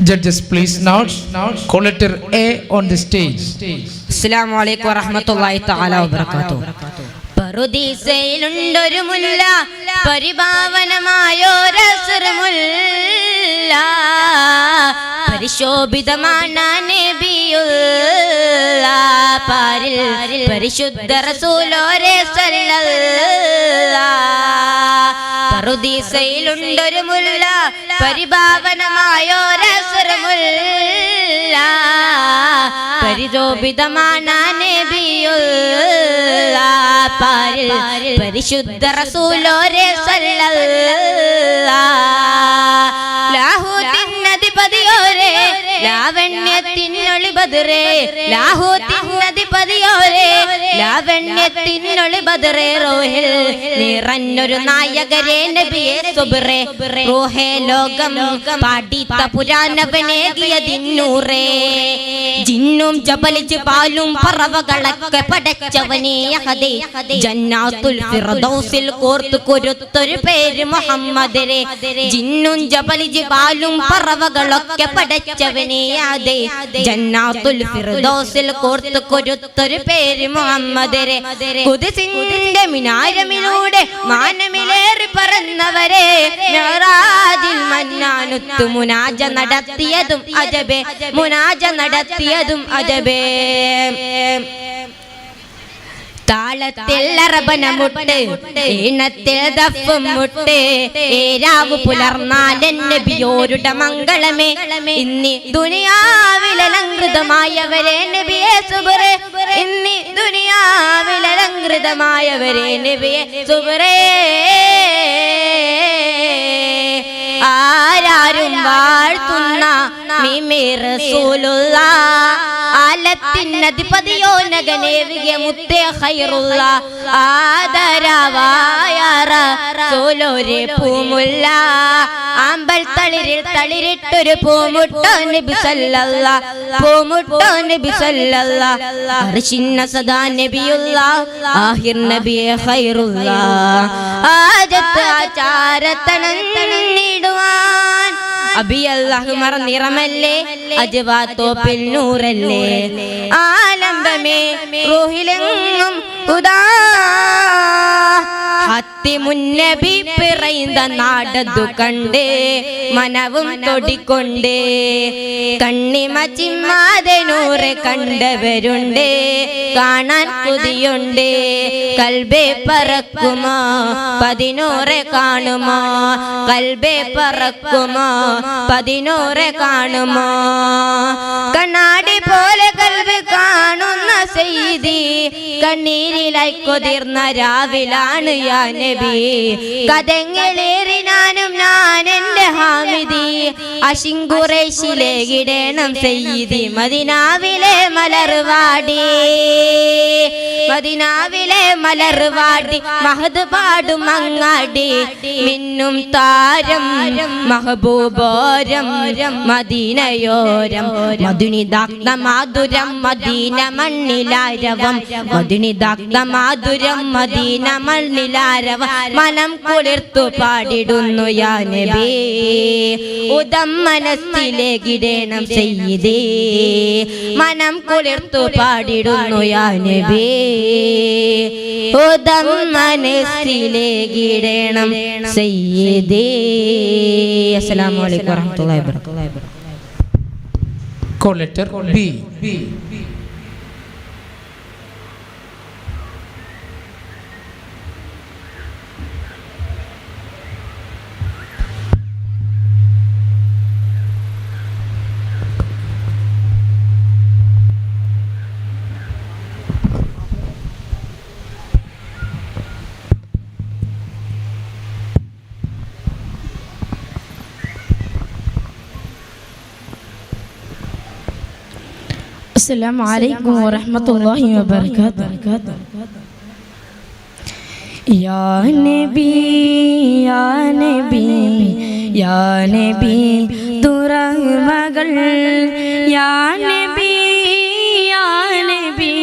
Judges, please now call letter A on the stage. അസ്സലാമു അലൈക്കും വറഹ്മത്തുള്ളാഹി തആല വബറകാതുഹു പറുദീസയിലുണ്ടൊരു മുല്ല പരിഭാവനമായോരസുരമുല്ല പരിശോഭിതമാണ് നബിയുള്ള പാരിൽ പരിശുദ്ധ റസൂലോരെ പറുദീസയിലുണ്ടൊരു മുല്ല പരിഭാവനമായോരസുരമുല്ല. പരിരോപിതമാണ് പരിശുദ്ധ റസൂലോരെ ലാഹൂത്തിനധിപതിയോരെ ലാവണ്യത്തിനൊളിപതിരേ ലാഹൂത്തിനധിപതിയോരെ ലാവണ്യത്തിനൊളി ബദറേ റോഹിൽ നിറഞ്ഞൊരു നായകരെ നബിയെ സുബറേ. റോഹേ ലോകം പാടിത്ത പുരാനവനേകിയതിന്നൂറേ ജിന്നും ജബലിച്ച് പാലും പറവകളൊക്കെ പടച്ചവനെ ജന്നാത്തുൽ ഫിർദൗസിൽ കോർത്ത് കൊരുത്തൊരു പേര് മുഹമ്മദരെ ജിന്നും ജബലിജ് പാലും പറവകളൊക്കെ പടച്ചവനെ ജന്നാത്തുൽ ഫിർദൗസിൽ കോർത്ത് കൊരുത്തൊരു പേര് മുഹമ്മദരെ കുതിസിന്റെ മിനാരമിലൂടെ മാനമിലേറി പറന്നവരെ മെഹ്റാജിൽ മന്നാനുത്തു മുനാജ നടത്തിയതും അജബേ. മുനാജ നടത്തിയതും അജബേ. താളത്തിൽ അറബന മുട്ട് ഈണത്തിൽ ദഫും മുട്ട് ഏരാവ് പുലർന്നാൽ നബിയോരുടെ മംഗളമേ. ഇന്നി ദുനിയാവിലലങ്കൃതമായവരെ നബിയെ സുബറേ. ഇന്നി ദുനിയാവിലലങ്കൃതമായവരെ നബിയെ സുബറേ. ആരാരും വാഴ്ത്തുന്ന മിമിർ റസൂലുള്ള. ആലത്തിനധിപതിയോ നഗനേവിക മുത്തേ ഖൈറുള്ള ആദരവായ റസൂലോരെ പൂമുല്ല. ആമ്പൽ തളിരിൽ തളിരിട്ടൊരു പൂമുട്ടോ നബി സല്ലല്ല. പൂമുട്ടോ നബി സല്ലല്ല. അർശിന്ന സദാ നബിയുള്ള. ആഹിർ നബിയെ ഹൈറുള്ള ആജത്ത് ആചാരത്തണഞ്ഞിടുവാൻ. അബിയല്ലാഹു മറന്നിറമല്ലേ? അജവാ തോപ്പിൽ നൂറല്ലേ? ആലംബമേ റൂഹിലെങ്ങും ഉദാ മുന്നബി പിറയുന്ന നാടതു കണ്ടേ മനവും തൊടിക്കൊണ്ടേ. കണ്ണിമ ചിമ്മാതെ നൂറെ കണ്ടവരുണ്ടേ കാണാൻ കൊതിയുണ്ടേ. കൽബേ പറക്കുമോ പതിനൂറെ കാണുമോ. കൽബേ പറക്കുമോ പതിനൂറെ കാണുമോ. കണ്ണാടി പോലെ കൽബ് കാണുന്ന ചെയ്തി കണ്ണീരിലായി കൊതിർന്ന രാവിലാണ് യാ നബി. കഥങ്ങളേറി ഞാനും ഞാൻ എന്റെ ഹാമിദി. അശിങ്കുറേശിലെ ഇടേണം ചെയ്തി മദിനാവിലെ മലർവാടി മദിനാവിലെ മലർവാടി മഹദ് പാടും അങ്ങാടി. മിന്നും താരം മഹബൂബോരം മദീനയോരം. മധുനിദാഗ്ന മാധുരം മദീന മണ്ണിലാരവം. മധുനിദാഗ്ന മാധുരം മദീന മണ്ണിലാരവം. മനം കുളിർത്തു പാടിടുന്നു യാ നബീ. ഉദം മനസ്സിലെ ഗിടേണം ചെയ്തേ മനം കുളിർത്തു പാടിടുന്നു യാ നബീ. ഉദം മനസ്സിലെ ഗിടേണം ചെയ്തേ അസ്സലാമു അലൈക്കും വറഹ്മത്തുള്ളാഹി വബറകാതുഹു. Call B B. السلام عليكم ورحمة الله وبركاته. يا نبي يا نبي يا نبي ترى مغل. يا نبي يا نبي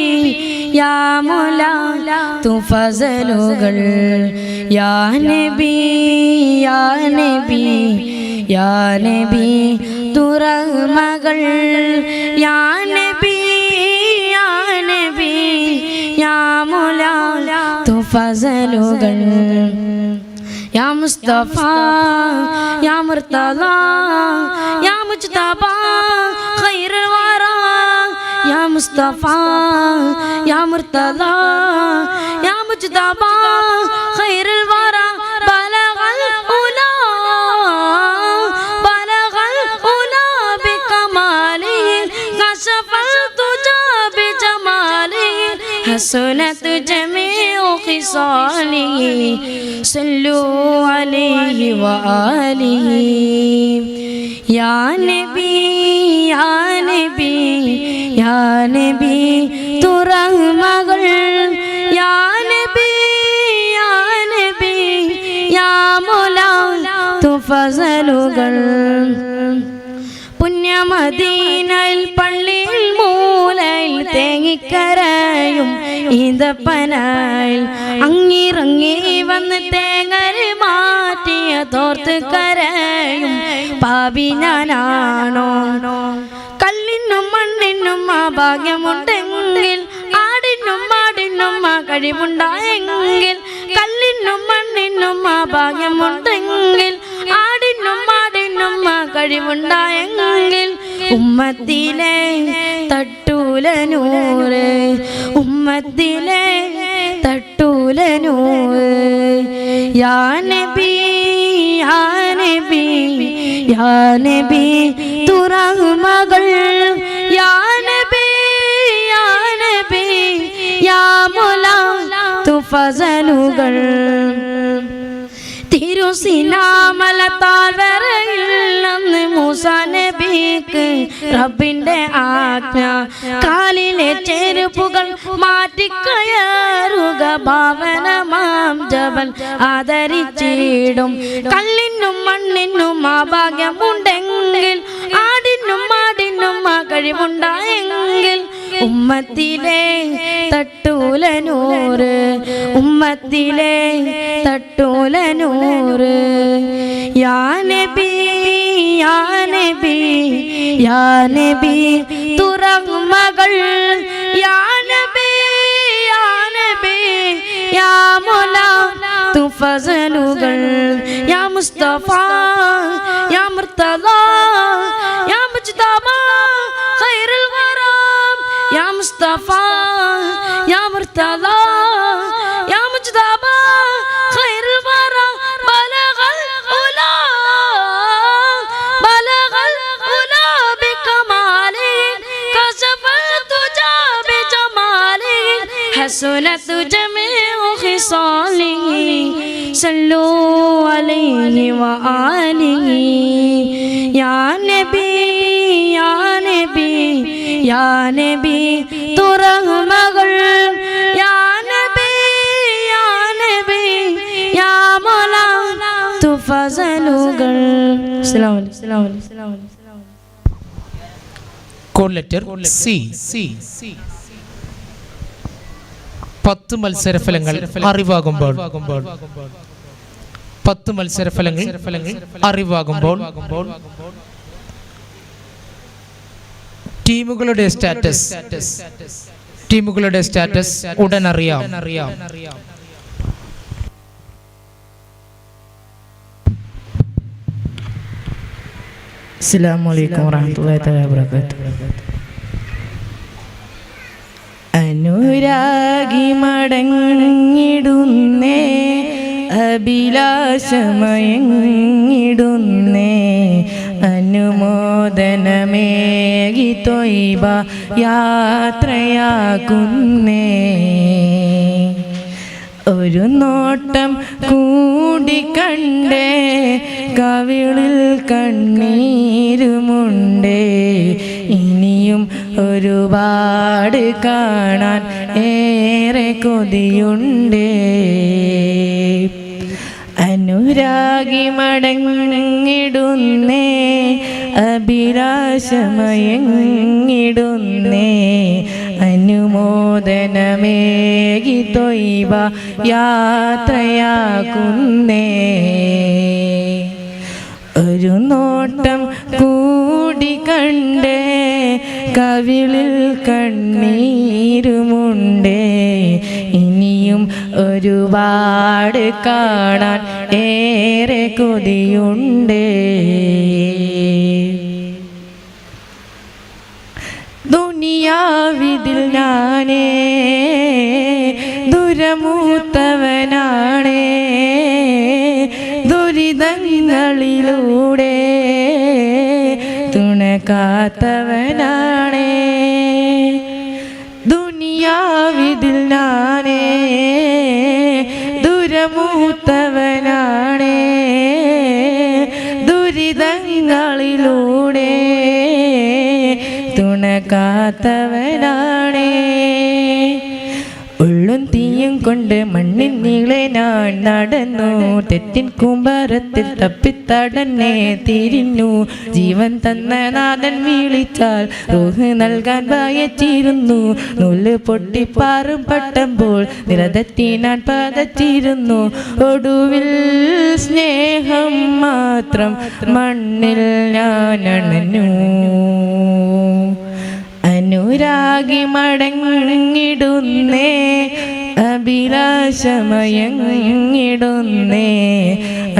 يا مولا تفضل غل يا نبي يا نبي يا نبي ترى مغل. يا نبي فضل اگر یا مصطفیٰ یا مرتضیٰ یا مجتبہ خیر وارا یا مصطفیٰ یا مرتضیٰ یا مجتبہ خیر وارا بلغ الاولا بلغ تجا بکمالی. جمالی التجا بجمالی. حسنت جمالی خصاله صلوا عليه وآله يا نبي يا نبي يا نبي തുറമകൾ യാ നബി യാ നബി യാ മുല തുഫസലുകൾ പുണ്യമദീനയിൽ പള്ളിയിൽ മൂലയിൽ തേങ്ങിക്കരയും ഈന്തപ്പനായിൽ അങ്ങിറങ്ങി വന്ന് തേങ്ങര് മാറ്റിയ തോർത്ത് കരയും പാപി ഞാനാണോ കല്ലിനും മണ്ണിനും ആ ഭാഗ്യമുണ്ടെങ്കിൽ ആടിനും മാടിനും ആ കഴിവുണ്ടായെങ്കിൽ കല്ലിനും മണ്ണിനും ആ ഭാഗ്യമുണ്ടെങ്കിൽ ആടിനും മാടിനും ആ കഴിവുണ്ടായെങ്കിൽ ഉമ്മത്തിലെ തട്ടൂല നൂറ് ഉമ്മത്തിലെ തട്ടൂല നൂറ് യാ നബി യാ നബി യാ നബി തുറമകൾ യാ നബി യാ നബി യാ മുല തുഫസലുകൾ. തിരുസിനാമല റബ്ബിന്റെ ആജ്ഞ. കാലിലെ ചെരുപ്പുകൾ മാറ്റിക്കയറുക. ഭാവനമാം ജവൻ ആദരിച്ചിടും. കല്ലിനും മണ്ണിനും ആ ഭാഗ്യമുണ്ടെങ്കിൽ ആടിനും മാടിനും ആ കഴിവുണ്ടായെങ്കിൽ ഉമ്മത്തിലെ തട്ടൂല നൂറ് ഉമ്മത്തിലെ തട്ടൂല നൂറ് യാ നബി യാനബി നബി മകൾ യാനബി യാനബി യാ നബി യാ നബി യാ മുല തുഫസലുകൾ യാ മുസ്തഫ യാ മുർത്തല യാ മുജ്തബ ഖൈറുൽ വറാം യാ മുസ്തഫ യാ മുർത്തല حسنت جميع خصاله صلوا عليه وآله يا نبي يا نبي يا نبي തുറമകൾ يا نبي يا نبي يا مولا തുഫസലുകൾ അസ്സലാമു അലൈക്കും അസ്സലാമു അലൈക്കും അസ്സലാമു അലൈക്കും കോഡ് ലെറ്റർ സി സി പത്ത് മത്സരഫലങ്ങൾ അറിവാകുമ്പോൾ പത്ത് മത്സരഫലങ്ങൾ അറിവാകുമ്പോൾ ടീമുകളുടെ സ്റ്റാറ്റസ് ടീമുകളുടെ സ്റ്റാറ്റസ് ഉടൻ അറിയാം അസ്സലാമു അലൈക്കും വറഹ്മത്തുള്ളാഹി തആല വബറകാതുഹു. അനുരാഗി മടങ്ങിടുന്നേ അഭിലാഷമയങ്ങിടുന്നേ. അനുമോദനമേകി തൊയ്ബ യാത്രയാകുന്നേ. ഒരു നോട്ടം കൂടി കണ്ടേ കവിളിൽ കണ്ണീരുമുണ്ടേ. ഇനിയും ഒരുപാട് കാണാൻ ഏറെ കൊതിയുണ്ട്. അനുരാഗി മടങ്ങിടുന്നേ അഭിലാഷമയങ്ങിടുന്നേ. അനുമോദനമേകി തൊയ്വ യാത്രയാക്കുന്നേ ഒരു നോട്ടം കൂടി കണ്ടേ കവിളിൽ കണ്ണീരുമുണ്ട്. ഇനിയും ഒരുപാട് കാണാൻ ഏറെ കൊതിയുണ്ട്. ദുനിയാവിതിൽ ഞാനേ ദുരമൂത്തവനാണേ. ദുരിതങ്ങളിലൂടെ തുണക്കാത്തവനാണേ തുണക്കാത്തവനാണേ ഉള്ളും തീയും കൊണ്ട് മണ്ണിൻ നീളെ ഞാൻ നടന്നു. തെറ്റിൻ കുമ്പരത്തിൽ തപ്പിത്തടന്നെ തിരിഞ്ഞു. ജീവൻ തന്ന നാഥൻ വീളിച്ചാൽ റോഹ് നൽകാൻ വായച്ചിരുന്നു. നൂൽ പൊട്ടിപ്പാറും പട്ടമ്പോൾ നിരതെത്തി ഞാൻ പതച്ചിരുന്നു. ഒടുവിൽ സ്നേഹം മാത്രം മണ്ണിൽ ഞാൻ അണഞ്ഞു. അനുരാഗി മടങ്ങിടുന്നേ അഭിലാഷമയങ്ങിടുന്നേ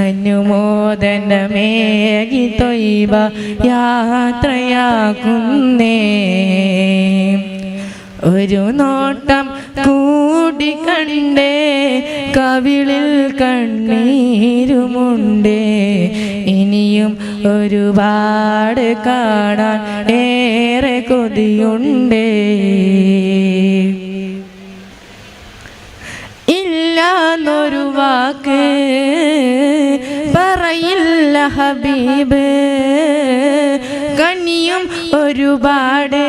അനുമോദനമേകി തൊയ്വ യാത്രയാക്കുന്നേ ഒരു നോട്ടം കൂടി കണ്ടേ കവിളിൽ കണ്ണീരുമുണ്ടേ. ഇനിയും ഒരുപാട് കാണാൻ ഏറെ കൊതിയുണ്ടേ. ഇല്ലാന്നൊരു വാക്ക് പറയില്ല ഹബീബ്. കണ്ണിയും ഒരുപാട്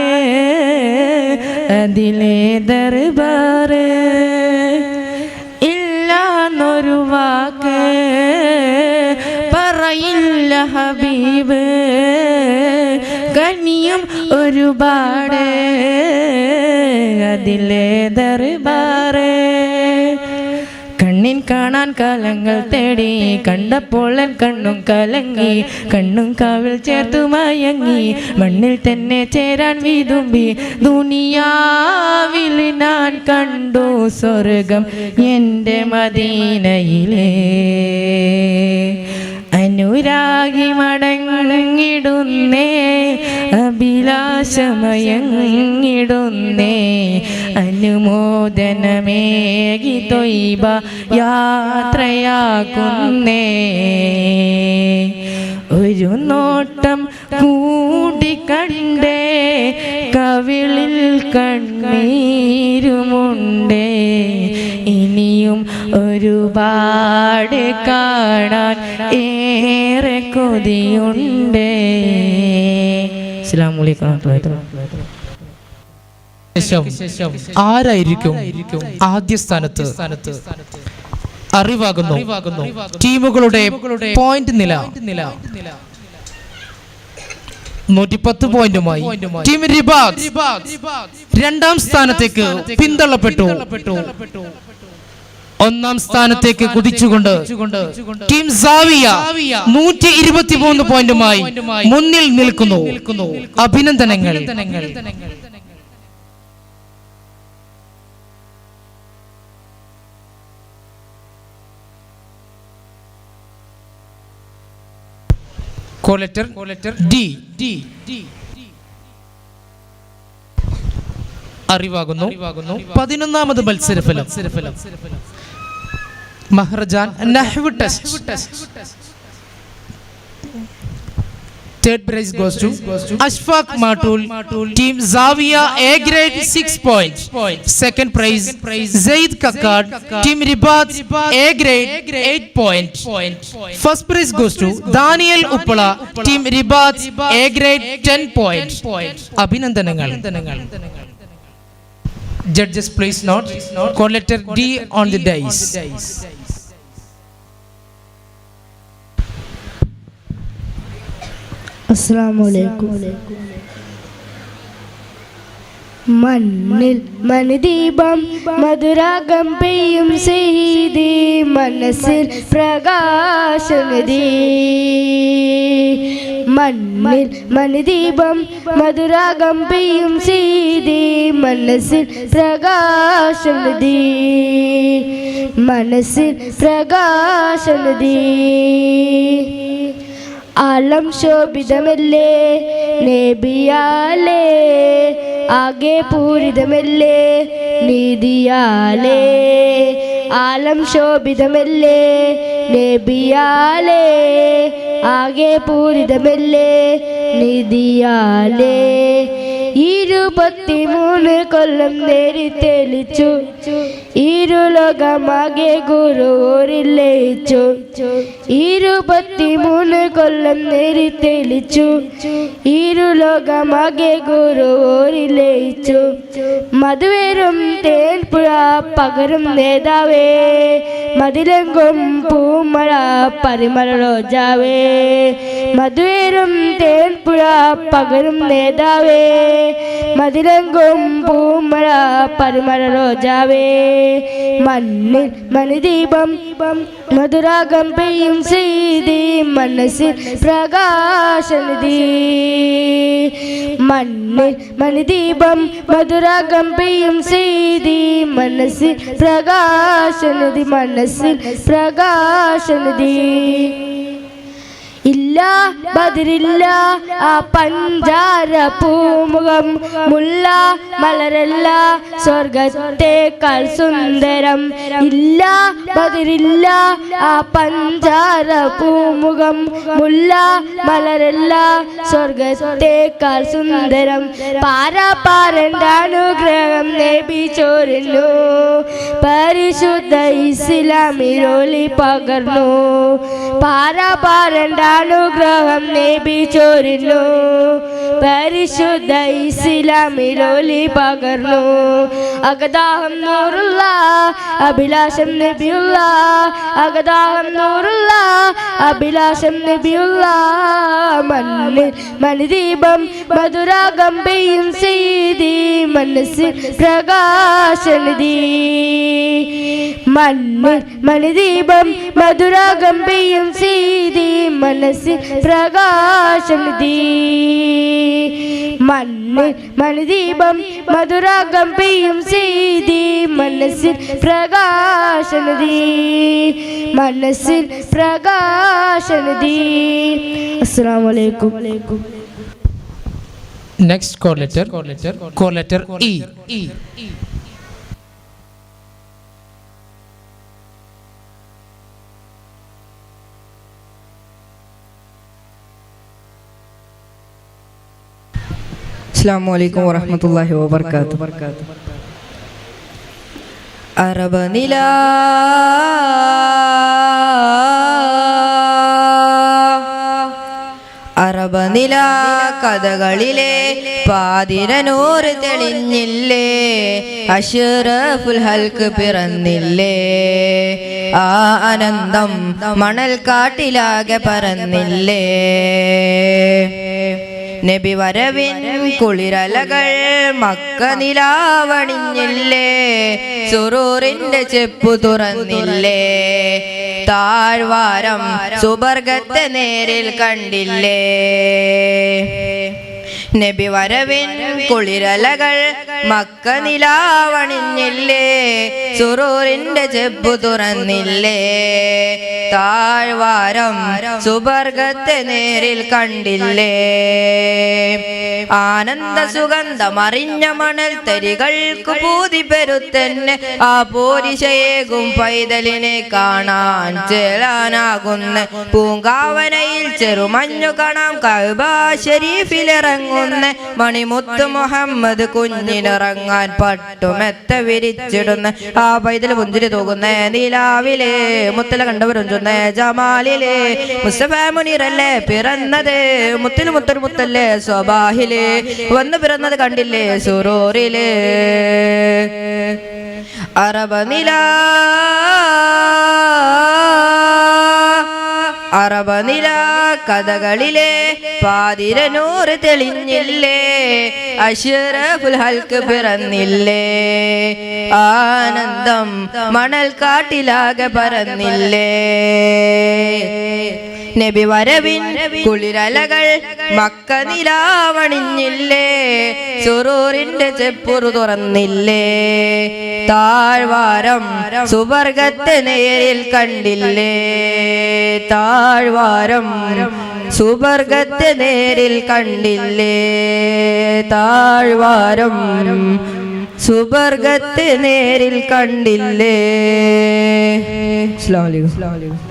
അതിലെ ദർബാറ് ഇല്ലാന്നൊരു വാക്ക് പറയില്ല ഹബീബ്. കനിയും ഒരുപാട് അതിലെ ദർബാർ കാണാൻ കാലങ്ങൾ തേടി കണ്ടപ്പോൾ കണ്ണും കലങ്ങി കണ്ണും കാവിൽ ചേർത്തു മയങ്ങി മണ്ണിൽ തന്നെ ചേരാൻ വീതുമ്പി ദുനിയാവിൽ ഞാൻ കണ്ടു സ്വർഗം എന്റെ മദീനയിലേ. അനുരാഗി മടങ്ങിടുന്നേ അഭിലാഷമയങ്ങിടുന്നേ അനുമോദനമേകി തൊയ്ബ യാത്രയാക്കുന്നേ ഒരു നോട്ടം കൂടിക്കണ്ടേ കണ്ടേ കവിളിൽ കണ്ണീരുമുണ്ടേ. ഇനിയും ഒരുപാട് കാണാൻ ഏറെ കൊതിയുണ്ടേ. അസ്സാം വലൈക്കും ശേഷം ആരായിരിക്കും ആദ്യ സ്ഥാനത്ത്? അറിവാകുന്നു. ടീമുകളുടെ പോയിന്റ് നില. നൂറ്റിപ്പത്ത് പോയിന്റുമായി ടീം റിബാദ് രണ്ടാം സ്ഥാനത്തേക്ക് പിന്തള്ളപ്പെട്ടു. ഒന്നാം സ്ഥാനത്തേക്ക് കുതിച്ചുകൊണ്ട് ടീം സാവിയ നൂറ്റി ഇരുപത്തി മൂന്ന് പോയിന്റുമായി മുന്നിൽ നിൽക്കുന്നു. അഭിനന്ദനങ്ങൾ. Code letter D D D അറിവാകുന്നു. പതിനൊന്നാമത് മത്സരഫലം. മഹ്റജാൻ നഹ്വ് test. Third prize goes to Ashfaq Matul, Team Zavia A grade 6 points. Second prize Zaid Kakad, Team Ribat A grade 8 points. First prize goes to Daniel Uppala, Team Ribat A grade 10 points. അഭിനന്ദനങ്ങൾ Judges please note, call letter D on the dice. അസ്സലാമലൈക്കും മണ്ണിൽ മനുദീപം മധുരാഗം പെയ്യും ചെയ്തി മനസ്സിൽ പ്രകാശമതി മണ്ണിൽ മണിദീപം മധുരാഗം പെയ്യും സീതി മനസ്സിൽ പ്രകാശമതി മനസ്സിൽ പ്രകാശനദി ആലം ശോഭിതമല്ലേ? നേബിയാലേ ആകെ പൂരിതമല്ലേ? നീതിയാലേ ആലം ശോഭിതമല്ലേ? നേബിയാലേ ആകെ പൂരിതമല്ലേ? നിധിയാലേ ഇരുപത്തിമൂന്ന് കൊല്ലം നേരി തെളിച്ചു. ഇരുലോകമാകെ ഗുരു ലയിച്ചു. ഇരുപത്തിമൂന്ന് കൊല്ലം നേരി തെളിച്ചു. ഇരുലോകമാകെ ഗുരു ലയിച്ചു. മധുവേരും തേൻപുഴ പകരും നേതാവേ മതിലെങ്കും പൂമഴ പരിമള റോജാവേ മധുവേരും തേൻപുഴ പകരും നേതാവേ. മതിലെങ്കും പൂമഴ പരിമള റോജാവേ മണ്ണിൽ മണിദീപം മധുരാഗം പെയ്യും ചെയ്തി മനസ്സിൽ പ്രകാശനദി മണ്ണിൽ മണിദീപം മധുരാഗം പെയ്യും ചെയ്തി മനസ്സിൽ പ്രകാശനദി മനസ്സിൽ പ്രകാശനദി ഇല്ല ബദിരില്ല ആ പഞ്ചാര പൂമുഖം മുല്ല മലരല്ല സ്വർഗത്തേക്കാൾ സുന്ദരം. ഇല്ല ബദിരില്ല ആ പഞ്ചാര പൂമുഖം മുല്ല മലരല്ല സ്വർഗത്തേക്കാൾ സുന്ദരം. പാരാപ്പാരന്റെ അനുഗ്രഹം നേബി ചോരുന്നു പരിശുദ്ധ ഇസ്ലാമിരോലി പകർന്നു. പാരാപാരന്റെ അനുഗ്രഹം ചോരുന്നു പരിശുദ്ധ ഇസ്ലാമിലോലി പകർന്നു. അഗദാഹം നൂറുള്ള അഭിലാഷം നബിയുള്ള. അഗദാഹം നൂറുള്ള അഭിലാഷം നബിയുള്ള. മണ്ണിൽ മണിദീപം മധുരാഗംബയും ചെയ്തി മനസ്സിൽ പ്രകാശനിധി. മണ്ണിൽ മണിദീപം മധുരാഗംബയും ചെയ്തി മനസ്സിൽ പ്രകാശം മണ്ണിൽ മണിദീപം മധുരാഗം പെയ്യും സീതി. മനസ്സിൽ പ്രകാശനദി മനസ്സിൽ പ്രകാശനദി അസ്സാം വലൈക്കും next code letter letter code letter letter E അസ്സാം വലൈക്കും വറഹമത്തല്ലാഹി വബർക്കാത്തു. അറബ നില അറബ നില കഥകളിലെ പാതിരനൂറ് തെളിഞ്ഞില്ലേ? അഷറഫുൽ ഹൽക്ക് പിറന്നില്ലേ? ആ അനന്തം മണൽ കാട്ടിലാകെ പറന്നില്ലേ നബി വരവിൻ കുളിരലകൾ മക്ക നിലാവണിഞ്ഞില്ലേ സുറൂറിന്റെ ചെപ്പു തുറന്നില്ലേ? താഴ്വാരം സുബർഗത്തെ നേരിൽ കണ്ടില്ലേ? നബി വരവിൻ കുളിരലകൾ മക്ക നിലാവണിഞ്ഞില്ലേ സുറൂറിന്റെ ചെപ്പു തുറന്നില്ലേ? താഴ്വാരം സുബർഗത്തെ നേരിൽ കണ്ടില്ലേ? ആനന്ദ സുഗന്ധമറിഞ്ഞ മണൽ തരികൾക്ക് പൂതി പെരുത്തന്നെ ആ പോരിശയേകും പൈതലിനെ കാണാൻ ചേലാനാകുന്ന. പൂങ്കാവനയിൽ ചെറുമഞ്ഞു കാണാം കഅബ ഷരീഫിലിറങ്ങുന്ന. മണിമുത്ത് മുഹമ്മദ് കുഞ്ഞിനിറങ്ങാൻ പട്ടുമെത്ത വിരിച്ചിടുന്ന ആ പൈതൽ പുഞ്ചിരി തൂകുന്ന നിലാവിലെ മുത്തല കണ്ടവരുഞ്ചുന്ന ജമാലിലെ മുസ്തഫ മുനീറല്ലേ പിറന്നത്? മുത്തിൽ മുത്തൊരു മുത്തല്ലേ സ്വബാഹിലെ? വന്ന് പിറന്നത് കണ്ടില്ലേ സുറൂറിലെ? അറബ നില അറബനില കഥകളിലെ പാതിരനൂറ് തെളിഞ്ഞില്ലേ? അഷറഫുൽ ഹൽക്ക് പിറന്നില്ലേ? ആനന്ദം മണൽ കാട്ടിലാകെ പറന്നില്ലേ നബി വരവിൻ കുളിരലകൾ മക്ക നിലാവണിഞ്ഞില്ലേ സുറൂറിന്റെ ചെപ്പുറു തുറന്നില്ലേ? താഴ്വാരം സുവർഗത്തെ നേരിൽ കണ്ടില്ലേ? താഴ്വാരം സുവർഗത്തെ നേരിൽ കണ്ടില്ലേ? താഴ്വാരം സുവർഗത്തെ നേരിൽ കണ്ടില്ലേ? അസ്സലാമു അലൈക്കും.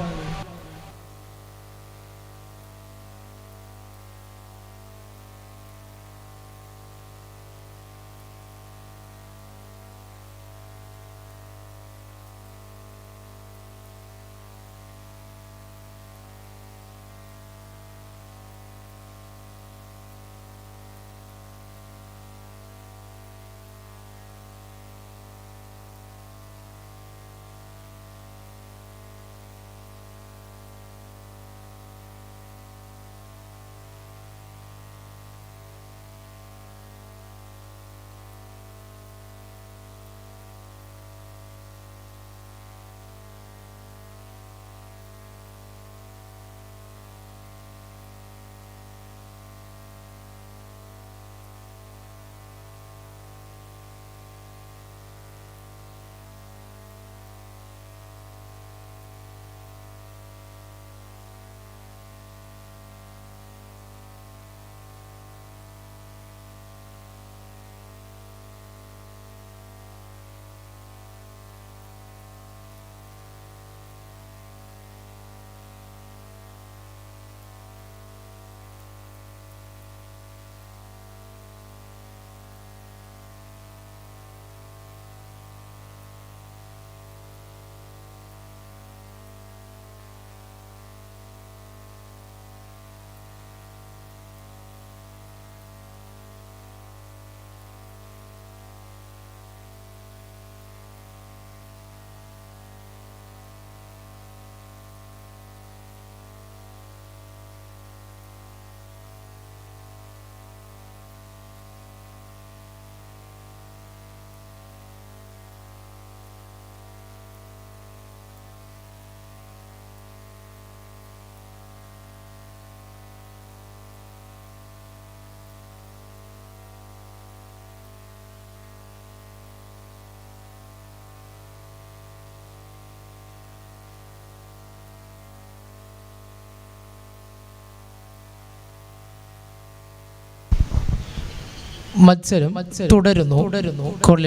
മത്സരം തുടരുന്നു. തുടരുന്നു. കോൾ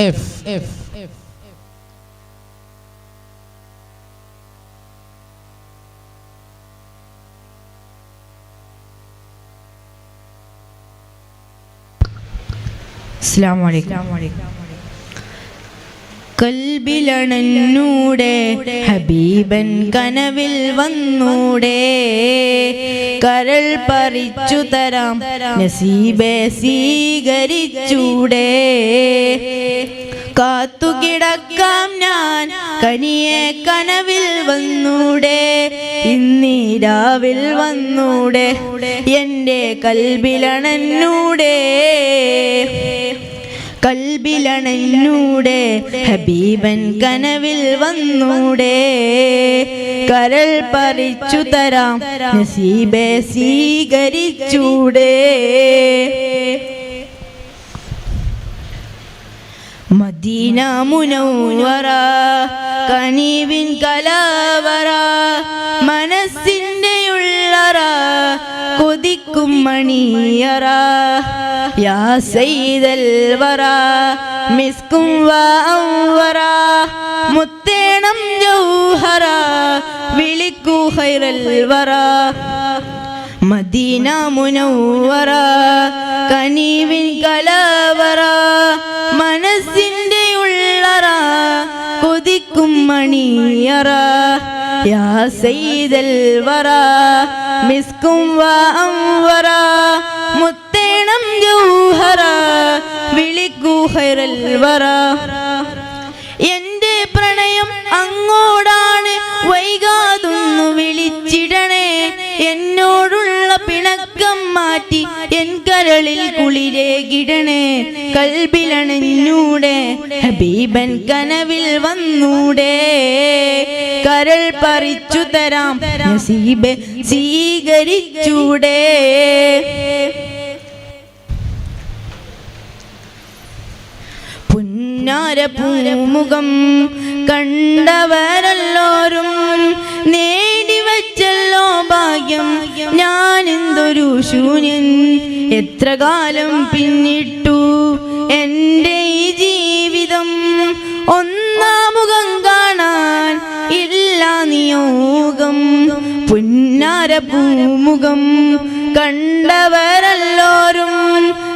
എഫ് എഫ് അസ്സലാമു അലൈക്കും കൽബിലണന്നൂടെ ഹബീബൻ കനവിൽ വന്നൂടെ. കരൾ പറിച്ചു തരാം നസീബെ സ്വീകരിച്ചൂടെ. കാത്തുകിടക്കാം ഞാൻ കനിയെ കനവിൽ വന്നൂടെ. ഇന്നീരാവിൽ വന്നൂടെ എന്റെ കൽബിലണന്നൂടെ കൽബിലണന്നൂടെ ഹബീബൻ കനവിൽ വന്നൂടെ. കരൾ പറിച്ചു തരാം നസീബെ സ്വീകരിച്ചൂടെ. മദീന മുനൗറ കനീവിൻ കലാവറ കൊതിക്കും മണിയറ. യാ സൈദൽ വറ മിസ്കും വറ. മുത്തേണം ജൗഹറ വിളിക്കൂ ഹൈറൽ വറ. മദീന മുനവറ കനീവിൻ കലവറ. മനസ്സിന്റെ ഉള്ളറ കൊതിക്കും മണിയറ. യാ സൈദൽ വറ മിസ്കും വറ മുത്തേണം ജൗഹറ വിളിക്കൂ ഹൈറൽ വറ മാറ്റി എൻ കരളിൽ കുളിരേകിടണേ കൽബിലണിഞ്ഞൂടെ ഹബീബൻ കനവിൽ വന്നൂടെ. കരൾ പറിച്ചു തരാം നസീബ് സ്വീകരിച്ചൂടെ. പുന്നാര കണ്ടവരല്ലോരും കണ്ടവരെല്ലാരും നേടിവച്ചല്ലോ ഭാഗ്യം. ഞാൻ എന്തൊരു ശൂന്യൻ? എത്ര കാലം പിന്നിട്ടു എന്റെ ഈ ജീവിതം? ഒന്നാമുഖം കാണാൻ ഇല്ല നിയോഗം. പുന്നാര പൂമുഖം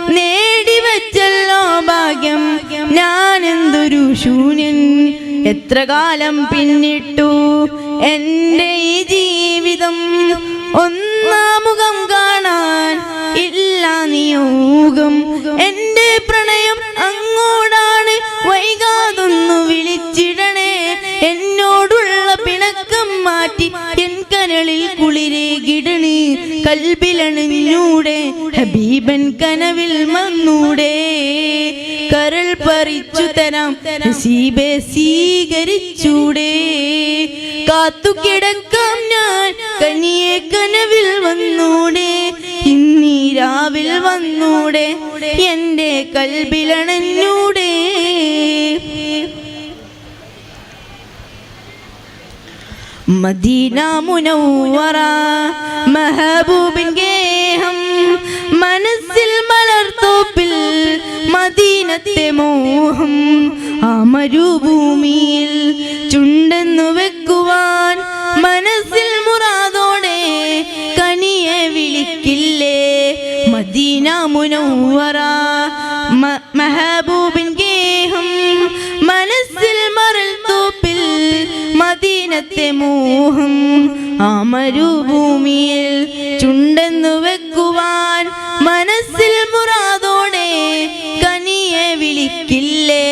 നേടി വച്ചല്ലോ ഭാഗ്യം. ഞാൻ എന്തൊരു ശൂന്യൻ? എത്ര കാലം പിന്നിട്ടു എന്റെ ഈ ജീവിതം ഒന്നാമുഖം കാണാൻ ഇല്ല നിയോഗം. എന്റെ പ്രണയം അങ്ങോടാണ് വൈകാതൊന്നു വിളിച്ചിടണേ. എന്നോടുള്ള പിണക്കം മാറ്റി എൻ കരളിൽ കൽബിലണിഞ്ഞൂടെ ഹബീബൻ കനവിൽ വന്നൂടെ. കരൾ പറിച്ചു തരാം നസീബെ സ്വീകരിച്ചൂടെ. കാത്തു കിടക്കാം ഞാൻ കനിയെ കനവിൽ വന്നൂടെ. ഇന്നീ രാവിൽ വന്നൂടെ എന്റെ കൽബിലണഞ്ഞൂടെ മദീന മുനവ്വറ മഹബൂബിൻ ഗേഹം മനസ്സിൽ മലർത്തോപ്പിൽ മദീനത്തെ മോഹം ആ മരുഭൂമിയിൽ ചുണ്ടെന്നു വെക്കുവാൻ മനസ്സിൽ മുറാതോടെ കനിയെ വിളിക്കില്ലേ? മദീന മഹബൂബിൻ മെഹബൂബിൻ മദീനത്തെ മോഹം ആ മരുഭൂമിയിൽ ചുണ്ടെന്നു വെക്കുവാൻ മനസ്സിൽ മുറാതോടെ കനിയെ വിളിക്കില്ലേ?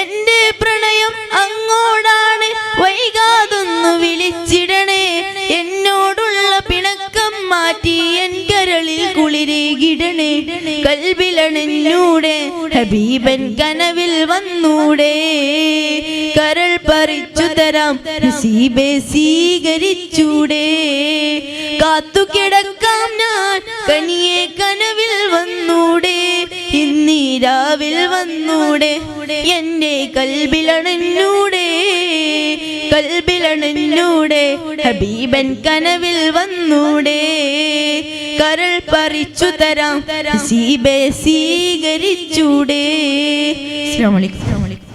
എന്റെ പ്രണയം അങ്ങോടാണ് വൈകാതൊന്നു വിളിച്ചിടണേ. എന്നോടുള്ള പിണക്കം മാറ്റി എൻ കരളിൽ കുളിരേകിടണേ. കൽബിലണിഞ്ഞൂടെ ഹബീബൻ കനവിൽ വന്നൂടെ. തരാം. നസീബെ സ്വീകരിച്ചൂടെ. കാത്തു കിടക്കാം ഞാൻ. കനിയെ കനവിൽ വന്നൂടെ. ഇന്നീരാവിൽ വന്നൂടെ. എന്റെ കൽബിലണഞ്ഞൂടെ. കൽബിലണഞ്ഞൂടെ. ഹബീബൻ കനവിൽ വന്നൂടെ. കരൾ പറിച്ചു തരാം. നസീബെ സ്വീകരിച്ചൂടെ. അസ്സലാമു അലൈക്കും.